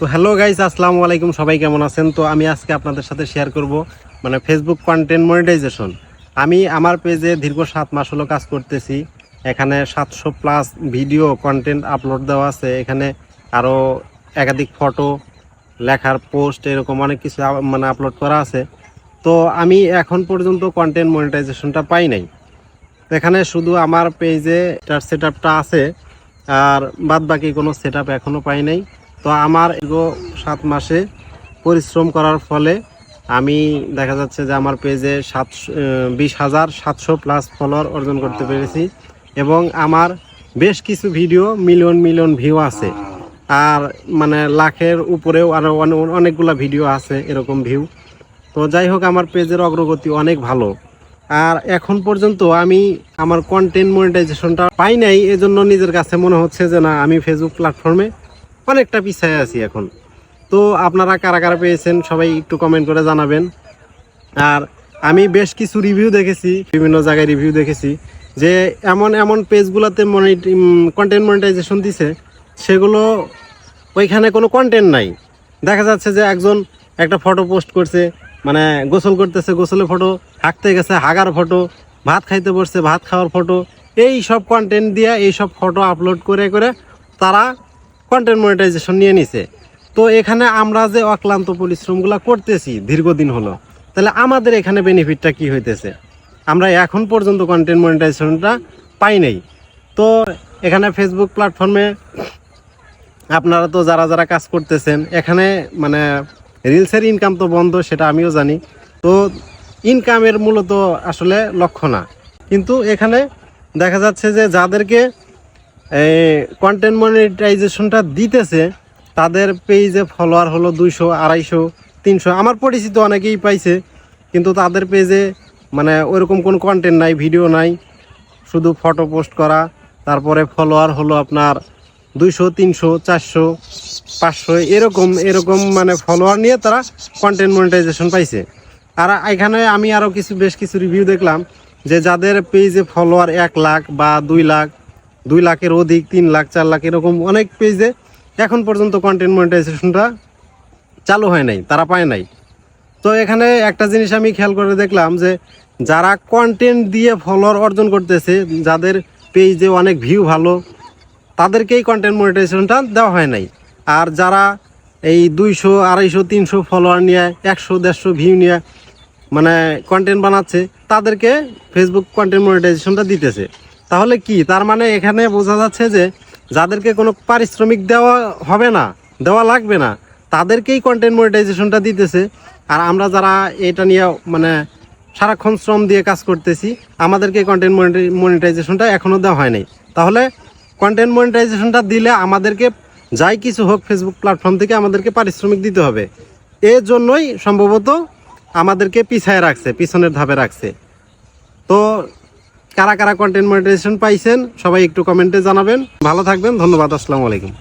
তো hello guys আসসালামু আলাইকুম। সবাই কেমন আছেন? তো আমি আজকে আপনাদের সাথে শেয়ার করব মানে ফেসবুক কন্টেন্ট মনিটাইজেশন আমি আমার পেজে দীর্ঘ সাত মাস হলো কাজ করতেছি। এখানে সাতশো প্লাস ভিডিও কন্টেন্ট আপলোড দেওয়া আছে। এখানে আরও একাধিক ফটো লেখার পোস্ট এরকম অনেক কিছু মানে আপলোড করা আছে। তো আমি এখন পর্যন্ত কন্টেন্ট মনিটাইজেশনটা পাই নাই। এখানে শুধু আমার পেজে সেট আছে, আর বাদ বাকি কোনো সেট আপ এখনও পাই নাই। তো আমার এগো সাত মাসে পরিশ্রম করার ফলে আমি দেখা যাচ্ছে যে আমার পেজে সাতশো বিশ হাজার সাতশো প্লাস ফলোয়ার অর্জন করতে পেরেছি এবং আমার বেশ কিছু ভিডিও মিলিয়ন মিলিয়ন ভিউ আছে। আর মানে লাখের উপরেও আরও অনেকগুলো ভিডিও আছে এরকম ভিউ তো যাই হোক, আমার পেজের অগ্রগতি অনেক ভালো। আর এখন পর্যন্ত আমি আমার কন্টেন্ট মনিটাইজেশনটা পাই নাই, এজন্য নিজের কাছে মনে হচ্ছে যে না, আমি ফেসবুক প্ল্যাটফর্মে অনেকটা পিছিয়ে আছি এখন। তো আপনারা কারা কারা পেয়েছেন সবাই একটু কমেন্ট করে জানাবেন। আর আমি বেশ কিছু রিভিউ দেখেছি, বিভিন্ন জায়গায় রিভিউ দেখেছি যে এমন এমন পেজগুলোতে কন্টেন্ট মনিটাইজেশন দিছে, সেগুলো ওইখানে কোনো কন্টেন্ট নাই। দেখা যাচ্ছে যে একজন একটা ফটো পোস্ট করছে মানে গোসল করতেছে, গোসলের ফটো হাঁকতে গেছে, হাগার ফটো ভাত খাইতে বসছে, ভাত খাওয়ার ফটো এই সব কন্টেন্ট দিয়ে, এই সব ফটো আপলোড করে করে তারা কন্টেন্ট মনিটাইজেশন নিয়ে নিছে। তো এখানে আমরা যে অক্লান্ত পরিশ্রমগুলো করতেছি দীর্ঘদিন হলো, তাহলে আমাদের এখানে বেনিফিটটা কি হইতেছে? আমরা এখন পর্যন্ত কন্টেন্ট মনিটাইজেশনটা পাই নাই। তো এখানে ফেসবুক প্ল্যাটফর্মে আপনারা তো যারা যারা কাজ করতেছেন, এখানে মানে রিলসের ইনকাম তো বন্ধ, সেটা আমিও জানি। তো ইনকামের মূলত আসলে লক্ষ্য না। কিন্তু এখানে দেখা যাচ্ছে যে যাদেরকে কন্টেন্ট মনিটাইজেশনটা দিতেছে, তাদের পেজে ফলোয়ার হলো দুইশো, আড়াইশো, তিনশো। আমার পরিচিত অনেকেই পাইছে, কিন্তু তাদের পেজে মানে ওইরকম কোনো কন্টেন্ট নাই ভিডিও নাই। শুধু ফটো পোস্ট করা, তারপরে ফলোয়ার হলো আপনার দুইশো, তিনশো, চারশো, পাঁচশো, এরকম এরকম মানে ফলোয়ার নিয়ে তারা কন্টেন্ট মনিটাইজেশন পাইছে। আর এখানে আমি আরও কিছু, বেশ কিছু রিভিউ দেখলাম, যে যাদের পেজে ফলোয়ার এক লাখ বা দুই লাখ দুই লাখের অধিক, তিন লাখ, চার লাখ, এরকম অনেক পেজে এখন পর্যন্ত কন্টেন্ট মনিটাইজেশনটা চালু হয় নাই, তারা পায় নাই। তো এখানে একটা জিনিস আমি খেয়াল করে দেখলাম যে যারা কন্টেন্ট দিয়ে ফলোয়ার অর্জন করতেছে, যাদের পেজে অনেক ভিউ ভালো, তাদেরকেই কন্টেন্ট মনিটাইজেশনটা দেওয়া হয় নাই। আর যারা এই দুইশো, আড়াইশো, তিনশো ফলোয়ার নিয়ে, একশো, দেড়শো ভিউ নিয়ে মানে কন্টেন্ট বানাচ্ছে, তাদেরকে ফেসবুক কন্টেন্ট মনিটাইজেশনটা দিতেছে। তাহলে কি? তার মানে এখানে বোঝা যাচ্ছে যে যাদেরকে কোনো পারিশ্রমিক দেওয়া হবে না, দেওয়া লাগবে না, তাদেরকেই কন্টেন্ট মনিটাইজেশনটা দিতেছে। আর আমরা যারা এটা নিয়ে মানে সারাক্ষণ শ্রম দিয়ে কাজ করতেছি, আমাদেরকে কন্টেন্ট মনিটাইজেশনটা এখনও দেওয়া হয় নাই। তাহলে কন্টেন্ট মনিটাইজেশনটা দিলে আমাদেরকে যাই কিছু হোক ফেসবুক প্ল্যাটফর্ম থেকে আমাদেরকে পারিশ্রমিক দিতে হবে। এর জন্যই সম্ভবত আমাদেরকে পিছায় রাখছে, পিছনের ধাপে রাখছে। তো কারা কারা কন্টেন্ট মনিটাইজেশন পাইছেন সবাই একটু কমেন্টে জানাবেন। ভালো থাকবেন ধন্যবাদ আসসালামু আলাইকুম।